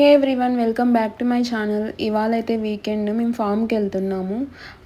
Hey everyone welcome back to my channel. ఇవాళ అయితే weekend మేము ఫామ్కి వెళ్తున్నాము.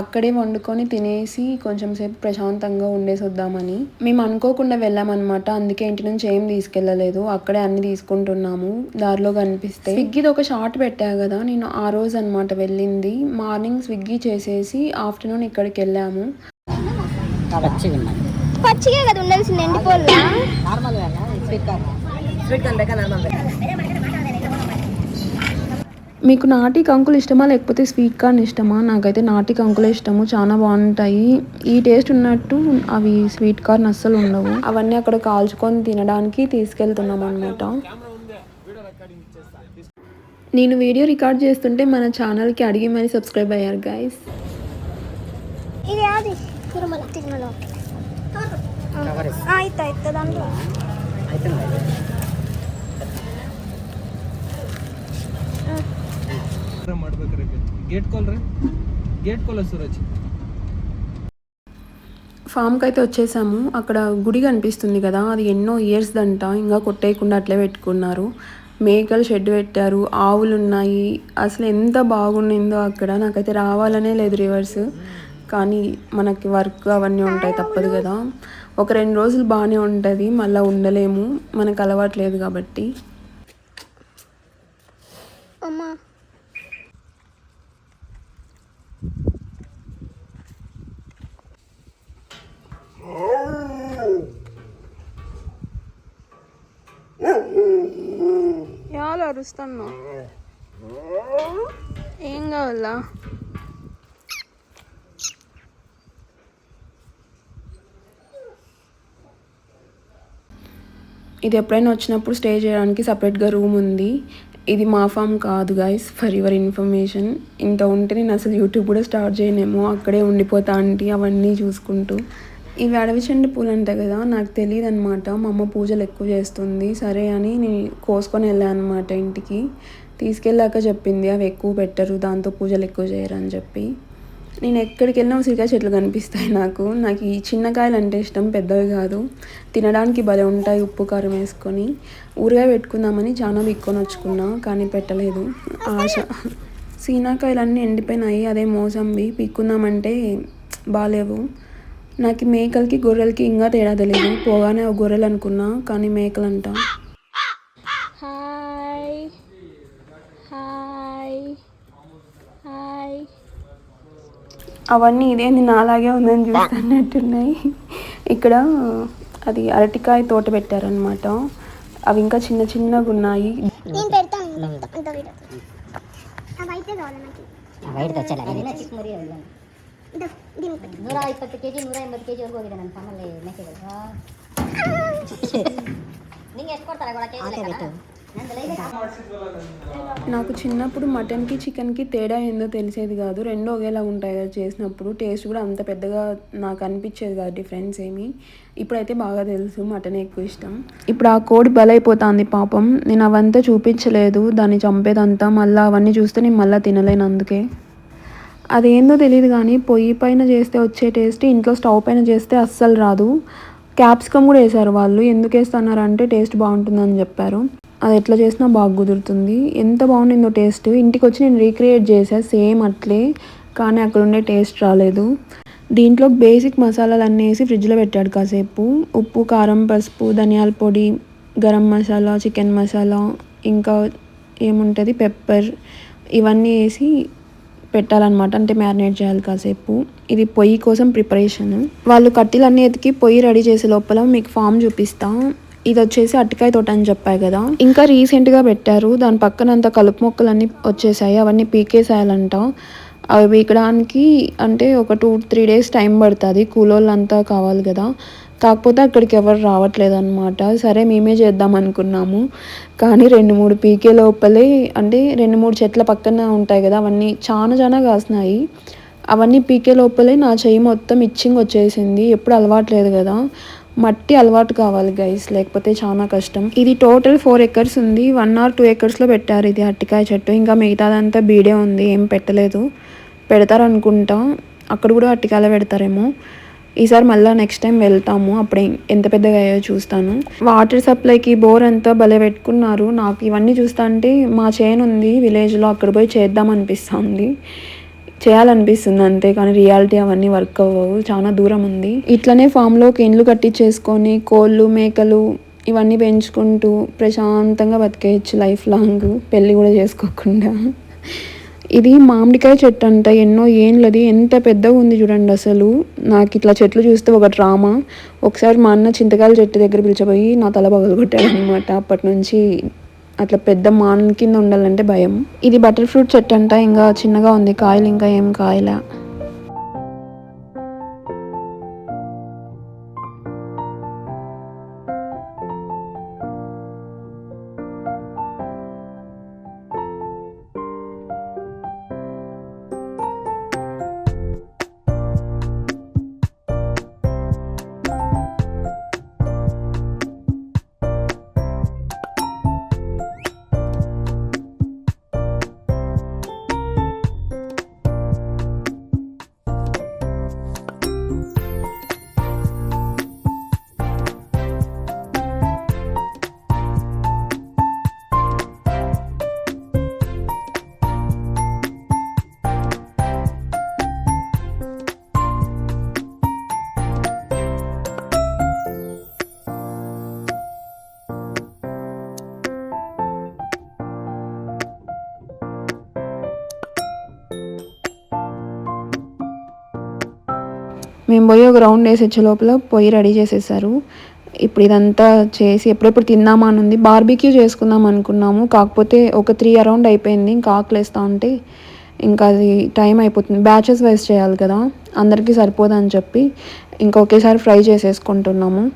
అక్కడే వండుకొని తినేసి కొంచెం సేపు ప్రశాంతంగా ఉండేసి వద్దామని మేము అనుకోకుండా వెళ్ళామన్నమాట అందుకే ఇంటి నుంచి ఏం తీసుకెళ్ళలేదు. అక్కడే అన్ని తీసుకుంటున్నాము. దారిలో కనిపిస్తే స్విగ్గీది ఒక షార్ట్ పెట్టా కదా నేను ఆ రోజు అనమాట వెళ్ళింది. మార్నింగ్ స్విగ్గీ చేసేసి ఆఫ్టర్నూన్ ఇక్కడికి వెళ్ళాము. పచ్చిగా కదా ఉండాల్సింది ఎండిపోల్లా? స్వీట్ కార్న్ స్వీట్ కార్న్ బెక్క నార్మల్ మీకు నాటి కంకులు ఇష్టమా లేకపోతే స్వీట్ కార్న్ ఇష్టమా? నాకైతే నాటి కంకులే ఇష్టము చాలా బాగుంటాయి. ఈ టేస్ట్ ఉన్నట్టు అవి స్వీట్ కార్న్ అస్సలు ఉండవు. అవన్నీ అక్కడ కాల్చుకొని తినడానికి తీసుకెళ్తున్నాం అనమాట నేను వీడియో రికార్డ్ చేస్తుంటే మన ఛానల్కి అడిగి మరి సబ్స్క్రైబ్ అయ్యారు గైస్ ఇది అది తిరుమల తిరుమల కవర్ ಆಯ್ತು ಆಯ್ತು దాంట్లో అయితే ಮಾಡ್ಬೇಕ್ರಿ ಗೇಟ್ ಕಾಲ್ ರೀ ಗೇಟ್ ಕಾಲ್ ಸೂರಜ್ ఫామ్కి అయితే వచ్చేసాము అక్కడ గుడి కనిపిస్తుంది కదా అది ఎన్నో ఇయర్స్ దంట ఇంకా కొట్టేయకుండా అట్లే పెట్టుకున్నారు మేకలు షెడ్ పెట్టారు ఆవులు ఉన్నాయి అసలు ఎంత బాగుండిందో అక్కడ నాకైతే రావాలనే లేదు రివర్స్ కానీ మనకి వర్క్ అవన్నీ ఉంటాయి తప్పదు కదా ఒక రెండు రోజులు బాగానే ఉంటుంది మళ్ళీ ఉండలేము మనకు అలవాట్లేదు కాబట్టి అమ్మా అరుస్తున్నావు ఏం కావాలా? ఇది ఎప్పుడైనా వచ్చినప్పుడు స్టే చేయడానికి సపరేట్గా రూమ్ ఉంది. ఇది మా ఫామ్ కాదు గైస్ ఫర్ యువర్ ఇన్ఫర్మేషన్ ఇంత ఉంటే నేను అసలు యూట్యూబ్ కూడా స్టార్ట్ చేయనేమో. అక్కడే ఉండిపోతా అంటే అవన్నీ చూసుకుంటూ. ఇవి అడవి చెండు పూలు అంటాయి కదా నాకు తెలియదు అనమాట మా అమ్మ పూజలు ఎక్కువ చేస్తుంది. సరే అని నేను కోసుకొని వెళ్ళాను అనమాట ఇంటికి. తీసుకెళ్ళాక చెప్పింది అవి ఎక్కువ పెట్టరు దాంతో పూజలు ఎక్కువ చేయరు అని చెప్పి. నేను ఎక్కడికి వెళ్ళినా ఉసిరికాయ చెట్లు కనిపిస్తాయి నాకు. నాకు ఈ చిన్న కాయలు అంటే ఇష్టం పెద్దవి కాదు. తినడానికి భలే ఉంటాయి ఉప్పు కారం వేసుకొని. ఊరగాయ పెట్టుకుందామని చాలా విక్కొని వచ్చుకున్నా కానీ పెట్టలేదు. ఆశ సీనాకాయలు అన్నీ ఎండిపోయినాయి అదే మోసంబి. పిక్కుందామంటే బాగాలేవు నాకు మేకలకి గొర్రెలకి ఇంకా తేడా తెలియదు పోగానే ఒక గొర్రెలు అనుకున్నా కానీ మేకలు అంట హాయ్. హాయ్. హాయ్. అవన్నీ ఇదేంది? నాలాగే ఉందని చూస్తున్నట్టున్నాయి ఇక్కడ అది అరటికాయ తోట పెట్టారనమాట అవి ఇంకా చిన్న చిన్నగా ఉన్నాయి. నేను ನೂರ ಇಪ್ಪತ್ತು ಕೆ ಜಿ ನೂರ ಎಂಬತ್ತು ಕೆ ಜಿವರೆಗೂ ಹೋಗಿದೆ ನನ್ನ ಫಾರ್ಮಲ್ಲಿ ನಿಂಗೆ ಎಷ್ಟು ಕೊಡ್ತಾರೆ నాకు చిన్నప్పుడు మటన్కి చికెన్కి తేడా ఏందో తెలిసేది కాదు. రెండు ఒకేలా ఉంటాయి కదా చేసినప్పుడు. టేస్ట్ కూడా అంత పెద్దగా నాకు అనిపించేది కాదు డిఫరెన్స్ ఏమి. ఇప్పుడైతే బాగా తెలుసు మటన్ ఎక్కువ ఇష్టం. ఇప్పుడు ఆ కోడి బలైపోతుంది పాపం. నేను అవంతా చూపించలేదు. దాన్ని చంపేదంతా మళ్ళీ అవన్నీ చూస్తే నేను మళ్ళీ తినలేను అందుకే. అదేందో తెలియదు కానీ పొయ్యి పైన చేస్తే వచ్చే టేస్ట్ ఇంట్లో స్టవ్ పైన చేస్తే అస్సలు రాదు. క్యాప్సికమ్ కూడా వేశారు వాళ్ళు. ఎందుకు వేస్తున్నారు అంటే టేస్ట్ బాగుంటుందని చెప్పారు. అది ఎట్లా చేసినా బాగా కుదురుతుంది. ఎంత బాగుండిందో టేస్ట్. ఇంటికి వచ్చి నేను రీక్రియేట్ చేసా సేమ్ అట్లే కానీ అక్కడ ఉండే టేస్ట్ రాలేదు. దీంట్లో బేసిక్ మసాలాలు అన్నీ వేసి ఫ్రిడ్జ్లో పెట్టాడు కాసేపు. ఉప్పు కారం పసుపు ధనియాల పొడి గరం మసాలా చికెన్ మసాలా ఇంకా ఏముంటుంది? పెప్పర్. ఇవన్నీ వేసి పెట్టాలన్నమాట. అంటే మ్యారినేట్ చేయాలి కాసేపు. ఇది పొయ్యి కోసం ప్రిపరేషన్. వాళ్ళు కట్టెలన్నీ ఎతికి పొయ్యి రెడీ చేసే లోపల మీకు ఫామ్ చూపిస్తా. ఇది వచ్చేసి అట్టకాయ తోట అని చెప్పాయి కదా. ఇంకా రీసెంట్గా పెట్టారు. దాని పక్కన అంత కలుపు మొక్కలన్నీ వచ్చేసాయి. అవన్నీ పీకేసేయాలంట. అవి పీకడానికి అంటే ఒక టూ త్రీ డేస్ టైం పడుతుంది. కూలోళ్ళంతా కావాలి కదా. కాకపోతే అక్కడికి ఎవరు రావట్లేదు అనమాట సరే మేమే చేద్దాం అనుకున్నాము. కానీ రెండు మూడు పీకే లోపలే అంటే రెండు మూడు చెట్ల పక్కన ఉంటాయి కదా అవన్నీ చాలా చాలా కాసినాయి. అవన్నీ పీకే లోపలే నా చెయ్యి మొత్తం ఇచ్చింగ్ వచ్చేసింది. ఎప్పుడు అలవాట్లేదు కదా. మట్టి అలవాటు కావాలి గైస్ లేకపోతే చాలా కష్టం. ఇది టోటల్ ఫోర్ ఎకర్స్ ఉంది. వన్ ఆర్ టూ ఎకర్స్లో పెట్టారు ఇది అట్టికాయ చెట్టు. ఇంకా మిగతాదంతా బీడే ఉంది ఏం పెట్టలేదు. పెడతారనుకుంటా. అక్కడ కూడా అట్టికాల పెడతారేమో. ఈసారి మళ్ళీ నెక్స్ట్ టైం వెళ్తాము. అప్పుడు ఎంత పెద్దగా అయ్యో చూస్తాను. వాటర్ సప్లైకి బోర్ అంతా భలే పెట్టుకున్నారు. నాకు ఇవన్నీ చూస్తా అంటే మా చేను ఉంది విలేజ్లో అక్కడ పోయి చేద్దాం అనిపిస్తుంది. చేయాలనిపిస్తుంది అంతే కానీ రియాలిటీ అవన్నీ వర్క్ అవ్వవు. చాలా దూరం ఉంది. ఇట్లనే ఫామ్లోకి ఇండ్లు కట్టించేసుకొని కోళ్ళు మేకలు ఇవన్నీ పెంచుకుంటూ ప్రశాంతంగా బతికేయచ్చు లైఫ్ లాంగ్ పెళ్ళి కూడా చేసుకోకుండా. ఇది మామిడికాయ చెట్టు అంట ఎన్నో ఏండ్లది ఎంత పెద్దగా ఉంది చూడండి అసలు. నాకు ఇట్లా చెట్లు చూస్తే ఒక డ్రామా. ఒకసారి మా అన్న చింతకాయల చెట్టు దగ్గర పిలిచిపోయి నా తల పగలగొట్టాడు అనమాట అప్పటి నుంచి అట్లా పెద్ద మాన్ కింద ఉండాలంటే భయం. ఇది బటర్ ఫ్రూట్ చెట్టు అంట ఇంకా చిన్నగా ఉంది కాయలు ఇంకా ఏం కాయలా. మేము పోయి ఒక రౌండ్ వేసి వచ్చే లోపల పొయ్యి రెడీ చేసేసారు. ఇప్పుడు ఇదంతా చేసి ఎప్పుడెప్పుడు తిందామా అని ఉంది. బార్బీక్యూ చేసుకుందాం అనుకున్నాము. కాకపోతే ఒక త్రీ అరౌండ్ అయిపోయింది. ఇంకా ఆకలేస్తా ఉంటే ఇంకా అది టైం అయిపోతుంది. బ్యాచెస్ వైజ్ చేయాలి కదా. అందరికీ సరిపోదని చెప్పి ఇంకా ఒకేసారి ఫ్రై చేసేసుకుంటున్నాము.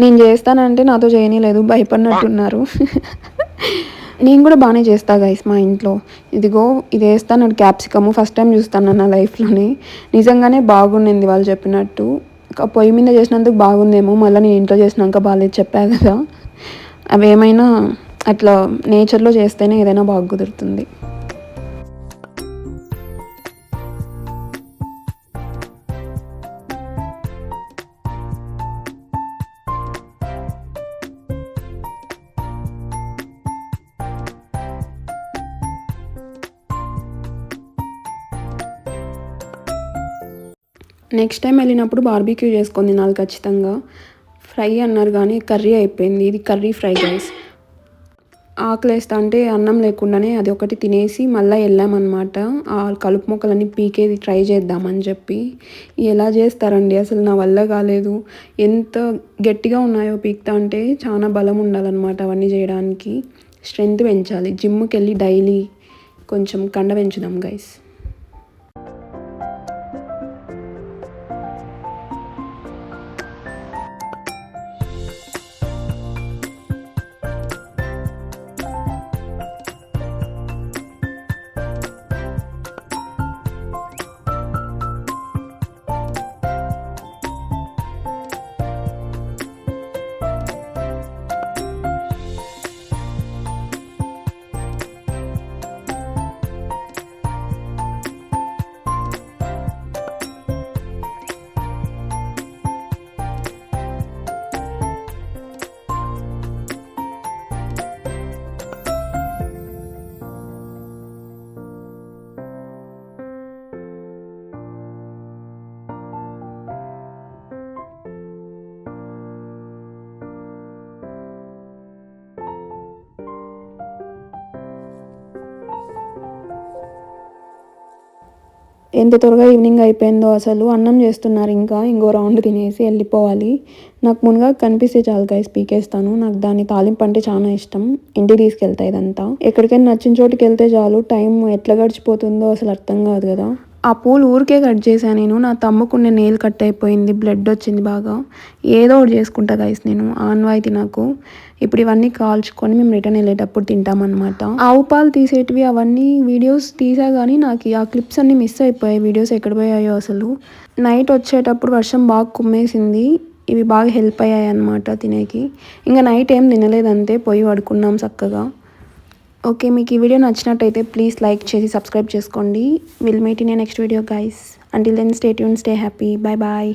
నేను చేస్తానంటే నాతో చేయనీలేదు. భయపడినట్టున్నారు. నేను కూడా బాగానే చేస్తా గైస్ మా ఇంట్లో. ఇదిగో ఇది వేస్తాను క్యాప్సికము ఫస్ట్ టైం చూస్తాను నా లైఫ్లోనే. నిజంగానే బాగుండింది వాళ్ళు చెప్పినట్టు. పొయ్యి మీద చేసినందుకు బాగుందేమో మళ్ళీ నేను ఇంట్లో చేసినాక బాగాలేదు చెప్పా కదా. అవి ఏమైనా అట్లా నేచర్లో చేస్తేనే ఏదైనా బాగా కుదురుతుంది. నెక్స్ట్ టైం వెళ్ళినప్పుడు బార్బీక్యూ చేసుకొని తినాలి ఖచ్చితంగా. ఫ్రై అన్నారు కానీ కర్రీ అయిపోయింది. ఇది కర్రీ ఫ్రై రైస్ ఆకలేస్తా అంటే అన్నం లేకుండానే అది ఒకటి తినేసి మళ్ళీ వెళ్ళామన్నమాట. ఆ కలుపు మొక్కలన్నీ పీకేది ట్రై చేద్దామని చెప్పి. ఎలా చేస్తారండి? అసలు నా వల్ల కాలేదు. ఎంత గట్టిగా ఉన్నాయో పీక్తా అంటే చాలా బలం ఉండాలన్నమాట అవన్నీ చేయడానికి. స్ట్రెంగ్త్ పెంచాలి. జిమ్కి వెళ్ళి డైలీ కొంచెం కండ పెంచుదాం గైస్ ఎంత త్వరగా ఈవినింగ్ అయిపోయిందో అసలు అన్నం చేస్తున్నారు ఇంకా. ఇంకో రౌండ్ తినేసి వెళ్ళిపోవాలి. నాకు మునగా కనిపిస్తే చాలు గైస్ పీకేస్తాను. నాకు దాని తాలింపు అంటే చాలా ఇష్టం. ఇంటికి తీసుకెళ్తా ఇదంతా. ఎక్కడికైనా నచ్చిన చోటుకి వెళ్తే చాలు. టైం ఎట్లా గడిచిపోతుందో అసలు అర్థం కాదు కదా. ఆ పూలు ఊరికే కట్ చేశాను నేను. నా తమ్ముకున్న నేలు కట్ అయిపోయింది బ్లడ్ వచ్చింది బాగా. ఏదో ఒకటి చేసుకుంటా గైస్ నేను ఆన్వాయితీ నాకు. ఇప్పుడు ఇవన్నీ కాల్చుకొని మేము రిటర్న్ వెళ్ళేటప్పుడు తింటామన్నమాట. ఆవు పాలు తీసేటివి అవన్నీ వీడియోస్ తీసా కానీ నాకు ఆ క్లిప్స్ అన్నీ మిస్ అయిపోయాయి. వీడియోస్ ఎక్కడ పోయాయో అసలు. నైట్ వచ్చేటప్పుడు వర్షం బాగా కుమ్మేసింది. ఇవి బాగా హెల్ప్ అయ్యాయి అన్నమాట తినేకి. ఇంకా నైట్ ఏం తినలేదంతే పోయి పడుకున్నాం చక్కగా. ఓకే మీకు ఈ వీడియో నచ్చినట్టయితే ప్లీజ్ లైక్ చేసి సబ్స్క్రైబ్ చేసుకోండి. Will meet in next video guys until then stay tune stay happy bye bye